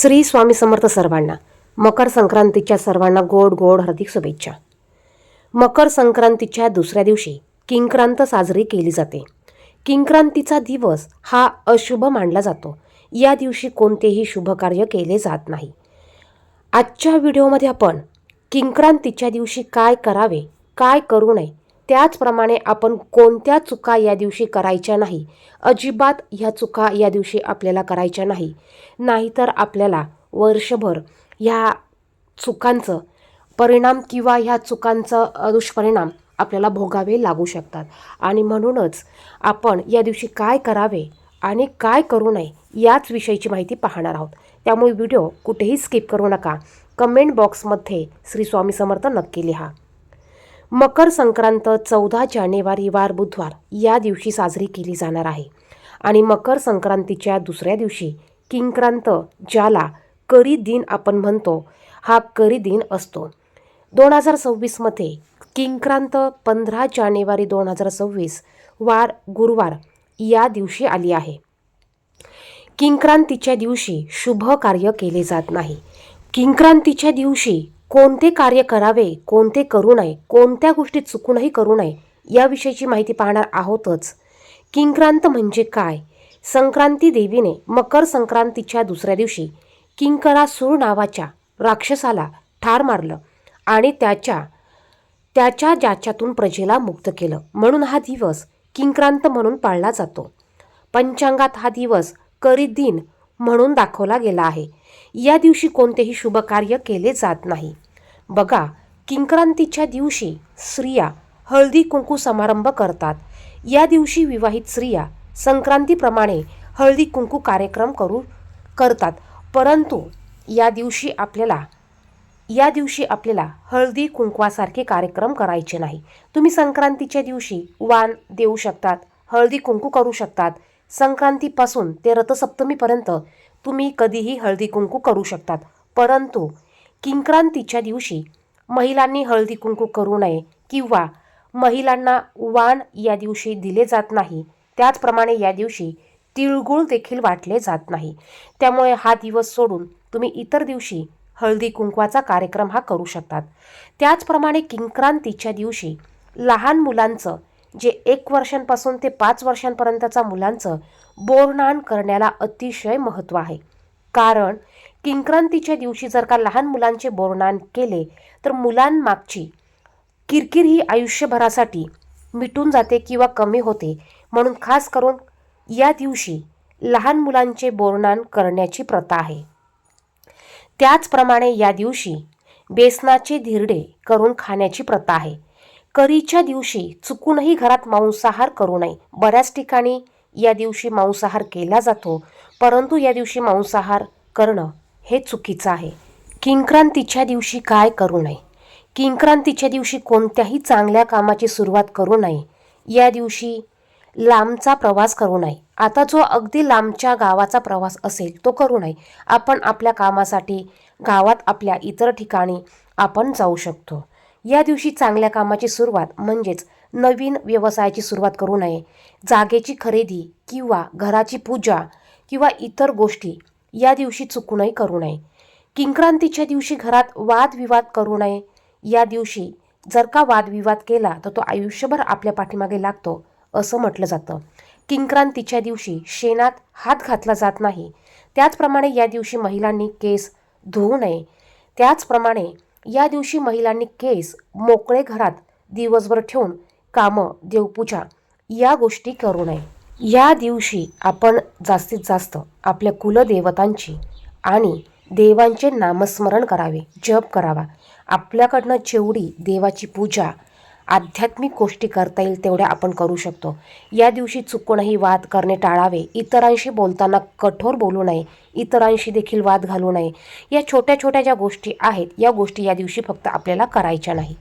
श्री स्वामी समर्थ सर्वांना मकर संक्रांतीच्या सर्वांना गोड गोड हार्दिक शुभेच्छा. मकर संक्रांतीच्या दुसऱ्या दिवशी किंक्रांत साजरी केली जाते. किंक्रांतीचा दिवस हा अशुभ मानला जातो. या दिवशी कोणतेही शुभ कार्य केले जात नाही. आजच्या व्हिडिओमध्ये आपण किंक्रांतीच्या दिवशी काय करावे काय करू नये त्याचप्रमाणे आपण कोणत्या चुका या दिवशी करायच्या नाही? अजिबात ह्या चुका या दिवशी आपल्याला करायच्या नाही. नाहीतर आपल्याला वर्षभर ह्या चुकांचं परिणाम किंवा ह्या चुकांचं दुष्परिणाम आपल्याला भोगावे लागू शकतात. आणि म्हणूनच आपण या दिवशी काय करावे आणि काय करू नये याच विषयीची माहिती पाहणार आहोत. त्यामुळे व्हिडिओ कुठेही स्किप करू नका. कमेंट बॉक्समध्ये श्री स्वामी समर्थ नक्की लिहा. मकर संक्रांत चौदा जानेवारी वार बुधवार या दिवशी साजरी केली जाणार आहे. आणि मकर संक्रांतीच्या दुसऱ्या दिवशी किंक्रांत ज्याला करी दिन आपण म्हणतो हा करी दिन असतो. दोन हजार सव्वीसमध्ये किंक्रांत पंधरा जानेवारी दोन हजार सव्वीस वार गुरुवार या दिवशी आली आहे. किंक्रांतीच्या दिवशी शुभ कार्य केले जात नाही. किंक्रांतीच्या दिवशी कोणते कार्य करावे कोणते करू नये कोणत्या गोष्टी चुकूनही करू नये याविषयीची माहिती पाहणार आहोतच. किंक्रांत म्हणजे काय? संक्रांती देवीने मकर संक्रांतीच्या दुसऱ्या दिवशी किंकरासूर नावाच्या राक्षसाला ठार मारलं आणि त्याच्या त्याच्या ज्याच्यातून प्रजेला मुक्त केलं. म्हणून हा दिवस किंक्रांत म्हणून पाळला जातो. पंचांगात हा दिवस करी दिन म्हणून दाखवला गेला आहे. या दिवशी कोणतेही शुभ कार्य केले जात नाही. बघा किंक्रांतीच्या दिवशी स्त्रिया हळदी कुंकू समारंभ करतात. या दिवशी विवाहित स्त्रिया संक्रांतीप्रमाणे हळदी कुंकू कार्यक्रम करू करतात. परंतु या दिवशी आपल्याला या दिवशी आपल्याला हळदी कुंकवासारखे कार्यक्रम करायचे नाही. तुम्ही संक्रांतीच्या दिवशी वाण देऊ शकतात हळदी कुंकू करू शकतात. संक्रांतीपासून ते रथसप्तमीपर्यंत तुम्ही कधीही हळदी कुंकू करू शकतात. परंतु किंक्रांतीच्या दिवशी महिलांनी हळदी कुंकू करू नये किंवा महिलांना वाण या दिवशी दिले जात नाही त्याचप्रमाणे या दिवशी तिळगुळ देखील वाटले जात नाही. त्यामुळे हा दिवस सोडून तुम्ही इतर दिवशी हळदी कुंकवाचा कार्यक्रम हा करू शकतात. त्याचप्रमाणे किंक्रांतीच्या दिवशी लहान मुलांचं जे एक वर्षांपासून ते पाच वर्षांपर्यंतचा मुलांचं बोरनाण करण्याला अतिशय महत्त्व आहे. कारण किंक्रांतीच्या दिवशी जर का लहान मुलांचे बोरनाण केले तर मुलांमागची किरकिर ही आयुष्यभरासाठी मिटून जाते किंवा कमी होते. म्हणून खास करून या दिवशी लहान मुलांचे बोरनाण करण्याची प्रथा आहे. त्याचप्रमाणे या दिवशी बेसनाचे धिरडे करून खाण्याची प्रथा आहे. करीच्या दिवशी चुकूनही घरात मांसाहार करू नये. बऱ्याच ठिकाणी या दिवशी मांसाहार केला जातो परंतु या दिवशी मांसाहार करणं हे चुकीचं आहे. किंक्रांतीच्या दिवशी काय करू नये? किंक्रांतीच्या दिवशी कोणत्याही चांगल्या कामाची सुरुवात करू नये. या दिवशी लांबचा प्रवास करू नये. आता जो अगदी लांबच्या गावाचा प्रवास असेल तो करू नये. आपण आपल्या कामासाठी गावात आपल्या इतर ठिकाणी आपण जाऊ शकतो. या दिवशी चांगल्या कामाची सुरुवात म्हणजेच नवीन व्यवसायाची सुरुवात करू नये. जागेची खरेदी किंवा घराची पूजा किंवा इतर गोष्टी या दिवशी चुकूनही करू नये. किंक्रांतीच्या दिवशी घरात वादविवाद करू नये. या दिवशी जर का वादविवाद केला तर तो आयुष्यभर आपल्या पाठीमागे लागतो असं म्हटलं जातं. किंक्रांतीच्या दिवशी शेणात हात घातला जात नाही. त्याचप्रमाणे या दिवशी महिलांनी केस धुवू नये. त्याचप्रमाणे या दिवशी महिलांनी केस मोकळे घरात दिवसभर ठेवून कामं देवपूजा या गोष्टी करू नये. या दिवशी आपण जास्तीत जास्त आपल्या कुलदेवतांची आणि देवांचे नामस्मरण करावे जप करावा. आपल्याकडनं जेवढी देवाची पूजा आध्यात्मिक गोष्टी करता येईल तेवढ्या आपण करू शकतो. या दिवशी चुकूनही वाद करणे टाळावे. इतरांशी बोलताना कठोर बोलू नये. इतरांशी देखील वाद घालू नये. या छोट्या छोट्या ज्या गोष्टी आहेत या गोष्टी या दिवशी फक्त आपल्याला करायच्या नाही.